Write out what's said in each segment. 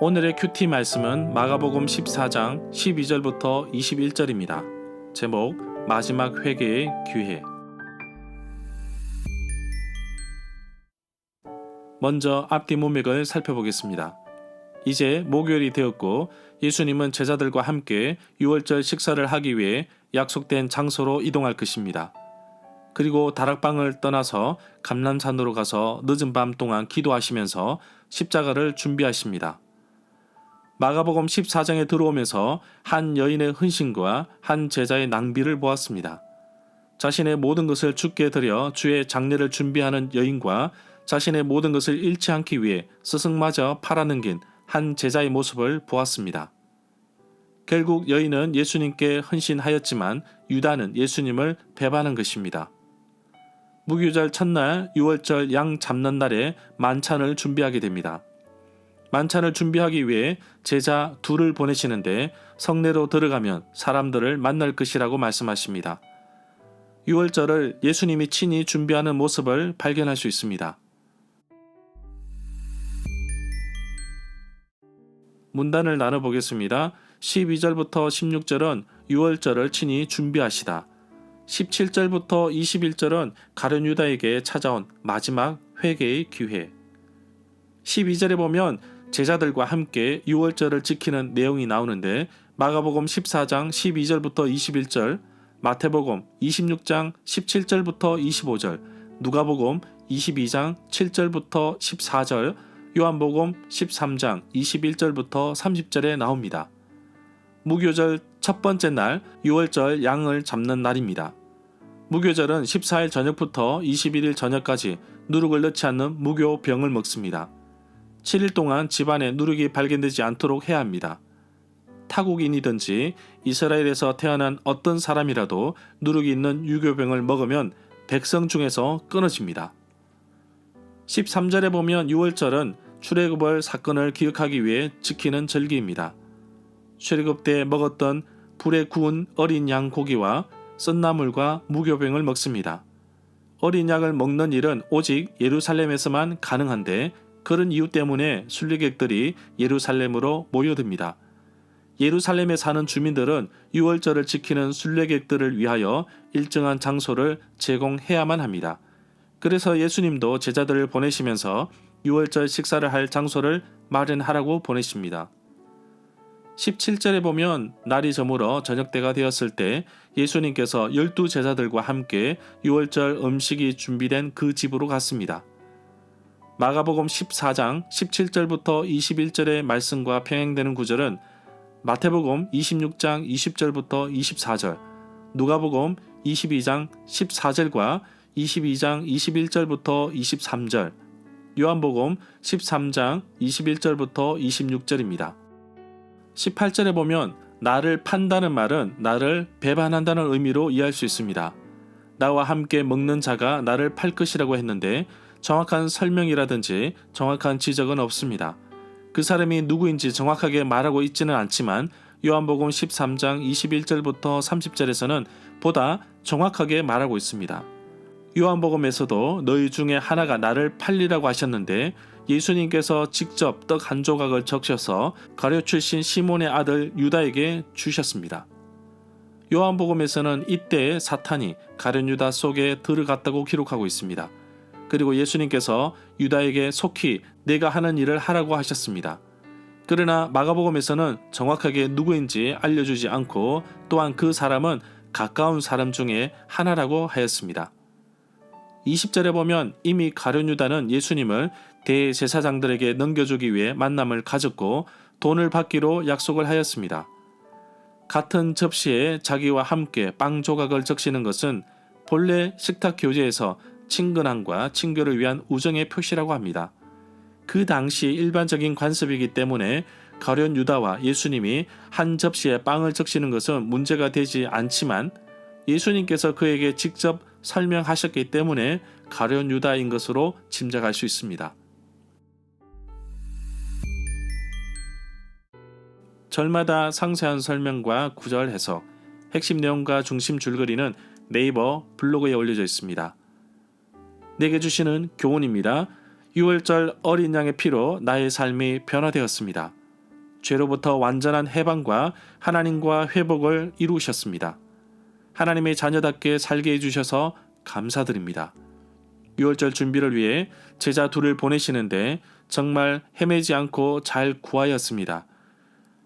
오늘의 큐티 말씀은 마가복음 14장 12절부터 21절입니다. 제목 마지막 회개의 기회. 먼저 앞뒤 문맥을 살펴보겠습니다. 이제 목요일이 되었고 예수님은 제자들과 함께 6월절 식사를 하기 위해 약속된 장소로 이동할 것입니다. 그리고 다락방을 떠나서 감람산으로 가서 늦은 밤 동안 기도하시면서 십자가를 준비하십니다. 마가복음 14장에 들어오면서 한 여인의 헌신과 한 제자의 낭비를 보았습니다. 자신의 모든 것을 주께 드려 주의 장례를 준비하는 여인과 자신의 모든 것을 잃지 않기 위해 스승마저 팔아넘긴 한 제자의 모습을 보았습니다. 결국 여인은 예수님께 헌신하였지만 유다는 예수님을 배반한 것입니다. 무교절 첫날 6월절 양 잡는 날에 만찬을 준비하게 됩니다. 만찬을 준비하기 위해 제자 둘을 보내시는데 성내로 들어가면 사람들을 만날 것이라고 말씀하십니다. 6월절을 예수님이 친히 준비하는 모습을 발견할 수 있습니다. 문단을 나눠보겠습니다. 12절부터 16절은 6월절을 친히 준비하시다. 17절부터 21절은 가룟 유다에게 찾아온 마지막 회개의 기회. 12절에 보면 제자들과 함께 6월절을 지키는 내용이 나오는데 마가복음 14장 12절부터 21절, 마태복음 26장 17절부터 25절, 누가복음 22장 7절부터 14절, 요한복음 13장 21절부터 30절에 나옵니다. 무교절 첫 번째 날 6월절 양을 잡는 날입니다. 무교절은 14일 저녁부터 21일 저녁까지 누룩을 넣지 않는 무교병을 먹습니다. 7일 동안 집안에 누룩이 발견되지 않도록 해야 합니다. 타국인이든지 이스라엘에서 태어난 어떤 사람이라도 누룩이 있는 유교병을 먹으면 백성 중에서 끊어집니다. 13절에 보면 6월절은 출애굽을 사건을 기억하기 위해 지키는 절기입니다. 출애굽 때 먹었던 불에 구운 어린 양 고기와 썬나물과 무교병을 먹습니다. 어린 양을 먹는 일은 오직 예루살렘에서만 가능한데 그런 이유 때문에 순례객들이 예루살렘으로 모여듭니다. 예루살렘에 사는 주민들은 6월절을 지키는 순례객들을 위하여 일정한 장소를 제공해야만 합니다. 그래서 예수님도 제자들을 보내시면서 6월절 식사를 할 장소를 마련하라고 보내십니다. 17절에 보면 날이 저물어 저녁 때가 되었을 때 예수님께서 열두 제자들과 함께 6월절 음식이 준비된 그 집으로 갔습니다. 마가복음 14장 17절부터 21절의 말씀과 평행되는 구절은 마태복음 26장 20절부터 24절, 누가복음 22장 14절과 22장 21절부터 23절, 요한복음 13장 21절부터 26절입니다. 18절에 보면 나를 판다는 말은 나를 배반한다는 의미로 이해할 수 있습니다. 나와 함께 먹는 자가 나를 팔 것이라고 했는데 정확한 설명이라든지 정확한 지적은 없습니다. 그 사람이 누구인지 정확하게 말하고 있지는 않지만 요한복음 13장 21절부터 30절에서는 보다 정확하게 말하고 있습니다. 요한복음에서도 너희 중에 하나가 나를 팔리라고 하셨는데 예수님께서 직접 떡 한 조각을 적셔서 가룟 출신 시몬의 아들 유다에게 주셨습니다. 요한복음에서는 이때 사탄이 가룟 유다 속에 들어갔다고 기록하고 있습니다. 그리고 예수님께서 유다에게 속히 내가 하는 일을 하라고 하셨습니다. 그러나 마가복음에서는 정확하게 누구인지 알려주지 않고 또한 그 사람은 가까운 사람 중에 하나라고 하였습니다. 20절에 보면 이미 가룟 유다는 예수님을 대제사장들에게 넘겨주기 위해 만남을 가졌고 돈을 받기로 약속을 하였습니다. 같은 접시에 자기와 함께 빵 조각을 적시는 것은 본래 식탁 교제에서 친근함과 친교를 위한 우정의 표시라고 합니다. 그 당시 일반적인 관습이기 때문에 가련 유다와 예수님이 한 접시에 빵을 적시는 것은 문제가 되지 않지만 예수님께서 그에게 직접 설명하셨기 때문에 가련 유다인 것으로 짐작할 수 있습니다. 절마다 상세한 설명과 구절 해석, 핵심 내용과 중심 줄거리는 네이버 블로그에 올려져 있습니다. 내게 주시는 교훈입니다. 6월절 어린 양의 피로 나의 삶이 변화되었습니다. 죄로부터 완전한 해방과 하나님과 회복을 이루셨습니다. 하나님의 자녀답게 살게 해주셔서 감사드립니다. 6월절 준비를 위해 제자 둘을 보내시는데 정말 헤매지 않고 잘 구하였습니다.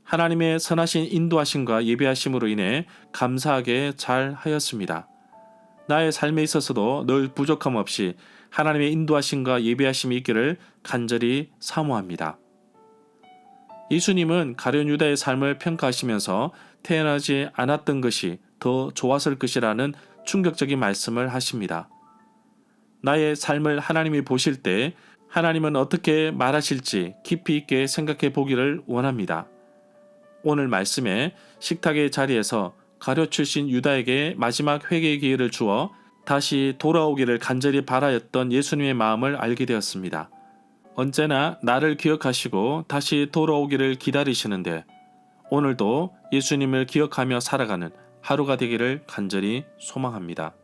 하나님의 선하신 인도하심과 예배하심으로 인해 감사하게 잘 하였습니다. 나의 삶에 있어서도 늘 부족함 없이 하나님의 인도하심과 예배하심이 있기를 간절히 사모합니다. 예수님은 가룟 유다의 삶을 평가하시면서 태어나지 않았던 것이 더 좋았을 것이라는 충격적인 말씀을 하십니다. 나의 삶을 하나님이 보실 때 하나님은 어떻게 말하실지 깊이 있게 생각해 보기를 원합니다. 오늘 말씀에 식탁의 자리에서 가룟 출신 유다에게 마지막 회개의 기회를 주어 다시 돌아오기를 간절히 바라였던 예수님의 마음을 알게 되었습니다. 언제나 나를 기억하시고 다시 돌아오기를 기다리시는데 오늘도 예수님을 기억하며 살아가는 하루가 되기를 간절히 소망합니다.